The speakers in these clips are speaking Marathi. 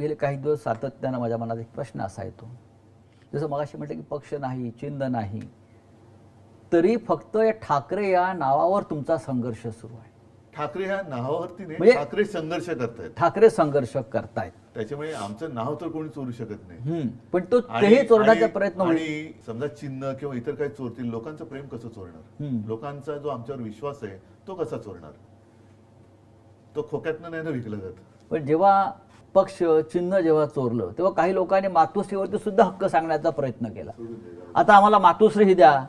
गेले काही दिवस सातत्यानं माझ्या मनात एक प्रश्न असा येतो. जसं मगाशी म्हटलं की पक्ष नाही चिन्ह नाही तरी फक्त या ठाकरे या नावावर तुमचा संघर्ष सुरू आहे. ठाकरे ह्या नावावरती नाही म्हणजे- ठाकरे संघर्ष करतायत. ठाकरे संघर्ष करतायत. त्याच्यामुळे आमचं नाव तर कोणी चोरू शकत नाही. हम्म. पण तो आणि- तेही चोरण्याचा आणि- प्रयत्न होईल. आणि समजा चिन्ह किंवा इतर काही चोरतील लोकांचं प्रेम कसं चोरणार? हम्म. लोकांचा जो आमच्यावर विश्वास आहे तो कसा चोरणार? तो खोक्यातनं नाही ना विकला जात. पण जेव्हा पक्ष चिन्ह जेव्हा चोरलं तेव्हा काही लोकांनी मातोश्रीवरती सुद्धा हक्क सांगण्याचा प्रयत्न केला. आता आम्हाला मातोश्री द्या. आ-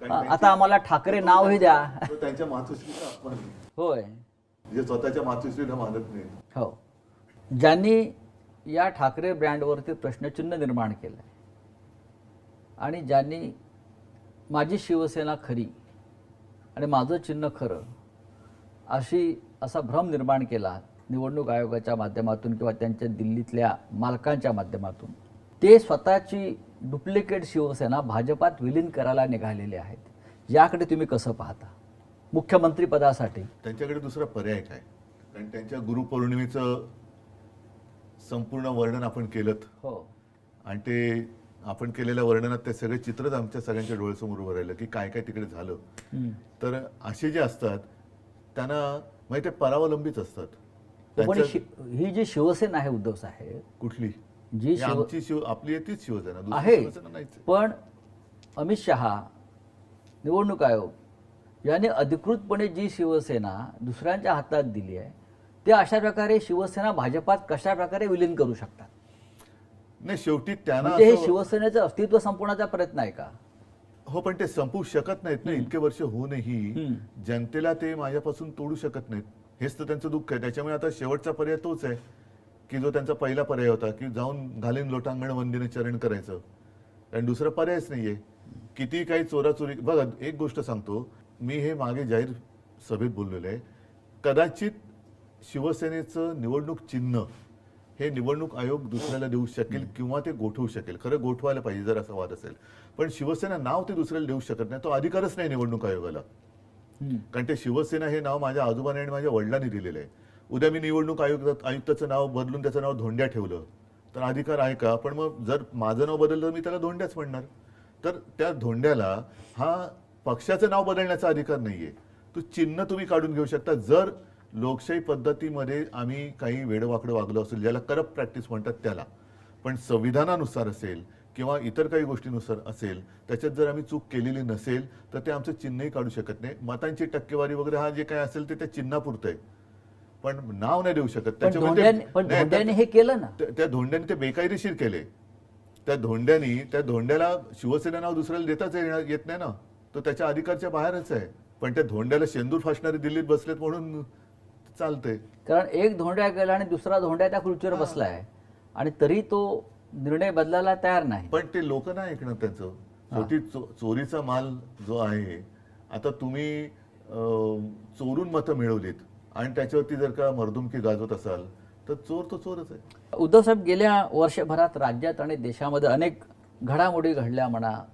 त्यांची- आता आम्हाला ठाकरे नावही द्या. तो त्यांच्या मातोश्रीचा. होय. जे स्वतःच्या मातोश्रीला मानत नाही. हो. ज्यांनी या ठाकरे ब्रँडवरती प्रश्नचिन्ह निर्माण केलं आणि ज्यांनी माझी शिवसेना खरी आणि माझं चिन्ह खरं अशी असा भ्रम निर्माण केला निवडणूक आयोगाच्या माध्यमातून किंवा त्यांच्या दिल्लीतल्या मालकांच्या माध्यमातून. ते स्वतःची डुप्लिकेट शिवसेना भाजपात विलीन करायला निघालेले आहेत. याकडे तुम्ही कसं पाहता? मुख्यमंत्रीपदासाठी. त्यांच्याकडे दुसरा पर्याय काय? कारण त्यांच्या गुरुपौर्णिमेचं संपूर्ण वर्णन आपण केलं हो. आणि ते आपण केलेल्या वर्णनात ते सगळे चित्रच आमच्या सगळ्यांच्या डोळ्यासमोर उभं राहिलं की काय काय तिकडे झालं. तर असे जे असतात त्यांना म्हणजे ते परावलंबीच असतात. पण ही जी शिवसेना आहे उद्धव साहेब कुठली? जी ही शिव आमची शिव आपली आहे तीच शिवसेना दुसरी आहे. शिवसेना नाहीच आहे. पण अमित शहा निवडणूक आयोग यांनी अधिकृतपणे जी शिवसेना दुसऱ्यांच्या हातात दिली आहे ते अशा प्रकारे शिवसेना भाजपात कशा प्रकारे विलीन करू शकतात? नाही शेवटी त्यांना म्हणजे हे असं- शिवसेनेचं अस्तित्व संपवण्याचा प्रयत्न आहे का? हो पण ते संपवू शकत नाहीत ना इतके वर्ष होऊनही हम्म. जनतेला ते माझ्यापासून तोडू शकत नाहीत. हेच तर त्यांचं दुःख आहे. त्याच्यामुळे आता शेवटचा पर्याय तोच आहे की जो त्यांचा पहिला पर्याय होता की जाऊन घालीन लोटांगण वंदीने चरण करायचं. कारण दुसरा पर्यायच नाहीये. किती काही चोराचोरी बघा एक गोष्ट सांगतो. मी हे मागे जाहीर सभेत बोललेलो आहे. कदाचित शिवसेनेचं निवडणूक चिन्ह हे निवडणूक आयोग दुसऱ्याला देऊ शकेल किंवा ते गोठवू शकेल. खरं गोठवायला पाहिजे जर असा वाद असेल. पण शिवसेना नाव ते दुसऱ्याला देऊ शकत नाही. तो अधिकारच नाही निवडणूक आयोगाला. कारण ते शिवसेना हे नाव माझ्या आजोबाने आणि माझ्या वडिलांनी दिलेलं आहे. उद्या मी निवडणूक आयुक्त आयुक्ताचं नाव बदलून त्याचं नाव धोंड्या ठेवलं. तर अधिकार आहे का? पण मग जर माझं नाव बदललं तर मी त्याला धोंड्याच म्हणणार. तर त्या धोंड्याला हा पक्षाचं नाव बदलण्याचा अधिकार नाहीये. तो चिन्ह तुम्ही काढून घेऊ शकता. जर लोकशाही पद्धतीमध्ये आम्ही काही वेडवाकडं वागलो असेल ज्याला करप्ट प्रॅक्टिस म्हणतात त्याला पण संविधानानुसार असेल किंवा इतर काही गोष्टीनुसार असेल त्याच्यात जर आम्ही चूक केलेली नसेल तर ते आमचं चिन्हही काढू शकत नाही. मतांची टक्केवारी वगैरे हा जे काय असेल ते त्या चिन्हापुरतं आहे. पण नाव नाही देऊ शकत. पण त्याच्यामुळे धोंड्याने ते- पण नाही, धोंड्याने त्या- हे केलं ना. त्या- धोंड्याने ते बेकायदेशीर केले. त्या धोंड्यानी त्या धोंड्याला शिवसेना नाव दुसऱ्याला देताच येत नाही ना. तो त्याच्या अधिकारच्या बाहेरच आहे. पण त्या धोंड्याला शेंदूर फासणारे दिल्लीत बसलेत म्हणून चालतंय. कारण एक धोंड्या गेला आणि दुसरा धोंड्या त्या खुर्चीवर बसलाय. आणि तरी तो निर्णय बदलायला तयार नाही. पण ते लोक नाही ऐकणार त्यांचं. शेवटी चो- चोरीचा माल जो आहे आता तुम्ही अं, चोरून मतं मिळवलीत आणि त्याच्यावरती जर का मर्दुमकी गाजवत असाल तर चोर तो चोरच आहे. उद्धव साहेब गेल्या वर्षभरात राज्यात आणि देशामध्ये अनेक घडामोडी घडल्या म्हणा.